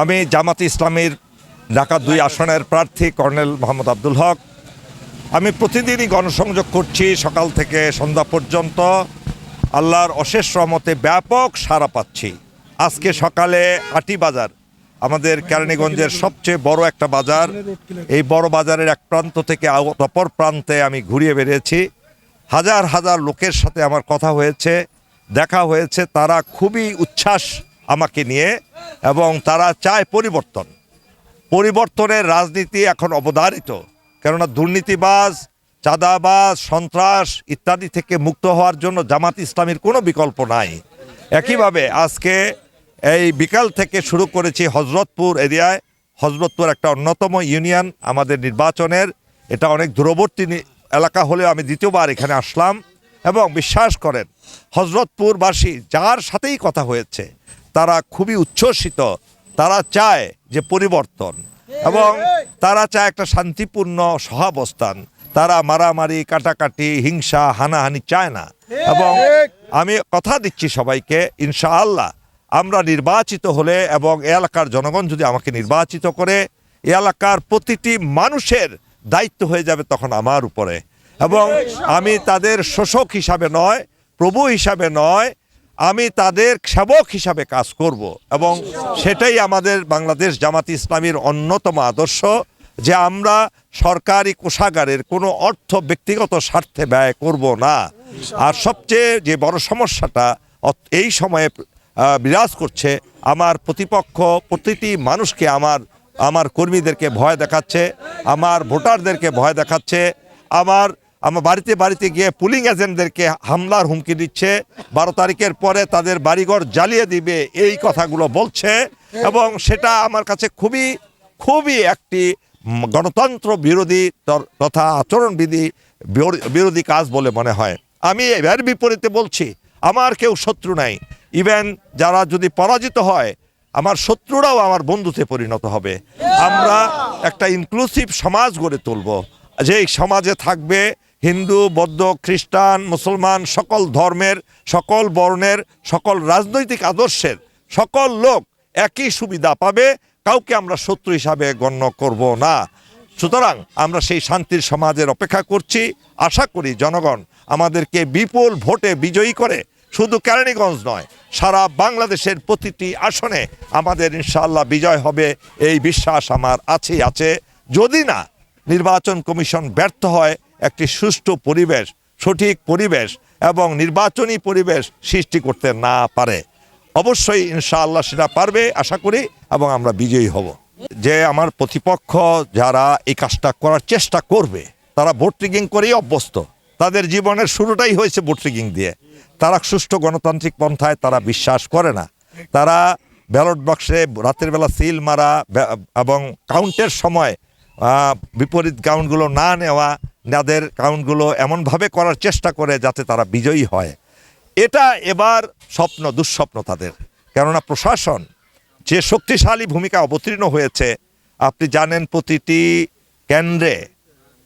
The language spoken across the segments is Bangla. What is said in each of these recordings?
আমি জামাত ইসলামীর ঢাকা দুই আসনের প্রার্থী কর্নেল মোহাম্মদ আব্দুল হক। আমি প্রতিদিনই গণসংযোগ করছি সকাল থেকে সন্ধ্যা পর্যন্ত। আল্লাহর অশেষ রহমতে ব্যাপক সাড়া পাচ্ছি। আজকে সকালে আটি বাজার, আমাদের কেরানীগঞ্জের সবচেয়ে বড় একটা বাজার। এই বড় বাজারের এক প্রান্ত থেকে অপর প্রান্তে আমি ঘুরিয়ে বেরিয়েছি হাজার হাজার লোকের সাথে আমার কথা হয়েছে, দেখা হয়েছে, তারা খুবই উচ্ছ্বাস আমাকে নিয়ে। এবং তারা চায় পরিবর্তন। পরিবর্তনের রাজনীতি এখন অবধারিত, কেননা দুর্নীতিবাজ, চাঁদাবাজ, সন্ত্রাস ইত্যাদি থেকে মুক্ত হওয়ার জন্য জামাত ইসলামীর কোনো বিকল্প নাই। একইভাবে আজকে এই বিকাল থেকে শুরু করেছি হজরতপুর এরিয়ায়। হজরতপুর একটা অন্যতম ইউনিয়ন আমাদের নির্বাচনের। এটা অনেক দূরবর্তী এলাকা হলেও আমি দ্বিতীয়বার এখানে আসলাম এবং বিশ্বাস করেন, হজরতপুরবাসী যার সাথেই কথা হয়েছে তারা খুবই উচ্ছ্বসিত, তারা চায় যে পরিবর্তন এবং তারা চায় একটা শান্তিপূর্ণ সহাবস্থান। তারা মারামারি, কাটাকাটি, হিংসা, হানাহানি চায় না। এবং আমি কথা দিচ্ছি সবাইকে, ইনশাআল্লাহ আমরা নির্বাচিত হলে এবং এলাকার জনগণ যদি আমাকে নির্বাচিত করে এলাকার প্রতিটি মানুষের দায়িত্ব হয়ে যাবে তখন আমার উপরে। এবং আমি তাদের শোষক হিসাবে নয়, প্রভু হিসাবে নয় আমি তাদের সেবক হিসাবে কাজ করব এবং সেটাই আমাদের বাংলাদেশ জামাত ইসলামীর অন্যতম আদর্শ যে আমরা সরকারি কোষাগারের কোনো অর্থ ব্যক্তিগত স্বার্থে ব্যয় করব না। আর সবচেয়ে যে বড় সমস্যাটা এই সময়ে বিরাজ করছে, আমার প্রতিপক্ষ প্রতিটি মানুষকে আমার আমার কর্মীদেরকে ভয় দেখাচ্ছে, আমার ভোটারদেরকে ভয় দেখাচ্ছে, আমার আমার বাড়িতে বাড়িতে গিয়ে পুলিং এজেন্টদেরকে হামলার হুমকি দিচ্ছে। বারো তারিখের পরে তাদের বাড়িঘর জ্বালিয়ে দিবে, এই কথাগুলো বলছে। এবং সেটা আমার কাছে খুবই খুবই একটি গণতন্ত্র বিরোধী তথা আচরণবিধি বিরো- বিরোধী কাজ বলে মনে হয়। আমি এর বিপরীতে বলছি, আমার কেউ শত্রু নাই। ইভেন যারা যদি পরাজিত হয়, আমার শত্রুরাও আমার বন্ধুতে পরিণত হবে। আমরা একটা ইনক্লুসিভ সমাজ গড়ে তুলব। যে সমাজে থাকবে হিন্দু, বৌদ্ধ, খ্রিস্টান, মুসলমান, সকল ধর্মের, সকল বর্ণের, সকল রাজনৈতিক আদর্শের সকল লোক একই সুবিধা পাবে, কাউকে আমরা শত্রু হিসাবে গণ্য করব না। সুতরাং আমরা সেই শান্তির সমাজের অপেক্ষা করছি। আশা করি জনগণ আমাদেরকে বিপুল ভোটে বিজয়ী করে, শুধু কেরানীগঞ্জ নয়, সারা বাংলাদেশের প্রতিটি আসনে আমাদের ইনশাআল্লাহ বিজয় হবে, এই বিশ্বাস আমার আছেই আছে। যদি না নির্বাচন কমিশন ব্যর্থ হয়, একটি সুষ্ঠু পরিবেশ, সঠিক পরিবেশ এবং নির্বাচনী পরিবেশ সৃষ্টি করতে না পারে। অবশ্যই ইনশাআল্লাহ সেটা পারবে, আশা করি, এবং আমরা বিজয়ী হব। যে আমার প্রতিপক্ষ যারা এই কাজটা করার চেষ্টা করবে, তারা ভোট রিগিং করেই অভ্যস্ত। তাদের জীবনের শুরুটাই হয়েছে ভোট রিগিং দিয়ে। তারা সুষ্ঠু গণতান্ত্রিক পন্থায় তারা বিশ্বাস করে না। তারা ব্যালট বক্সে রাতের বেলা সিল মারা এবং কাউন্টের সময় বিপরীত কাউন্টগুলো না নেওয়া, তাদের কাউন্টগুলো এমনভাবে করার চেষ্টা করে যাতে তারা বিজয়ী হয়। এটা এবার স্বপ্ন, দুঃস্বপ্ন তাদের। কেননা প্রশাসন যে শক্তিশালী ভূমিকা অবতীর্ণ হয়েছে, আপনি জানেন প্রতিটি কেন্দ্রে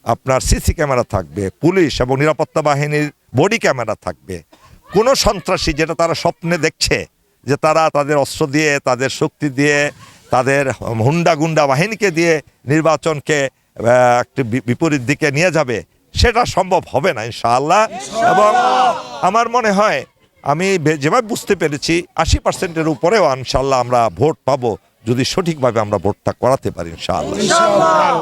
আপনার সিসি ক্যামেরা থাকবে, পুলিশ এবং নিরাপত্তা বাহিনীর বডি ক্যামেরা থাকবে। কোনো সন্ত্রাসী যেটা তারা স্বপ্নে দেখছে, যে তারা তাদের অস্ত্র দিয়ে, তাদের শক্তি দিয়ে তাদের হুন্ডা গুন্ডা বাহিনীকে দিয়ে নির্বাচনকে একটি বিপরীত দিকে নিয়ে যাবে, সেটা সম্ভব হবে না, ইনশাআল্লাহ। এবং আমার মনে হয়, আমি যেভাবে বুঝতে পেরেছি, আশি পার্সেন্টের উপরেও ইনশাআল্লাহ আমরা ভোট পাবো, যদি সঠিকভাবে আমরা ভোটটা করাতে পারি, ইনশাআল্লাহ।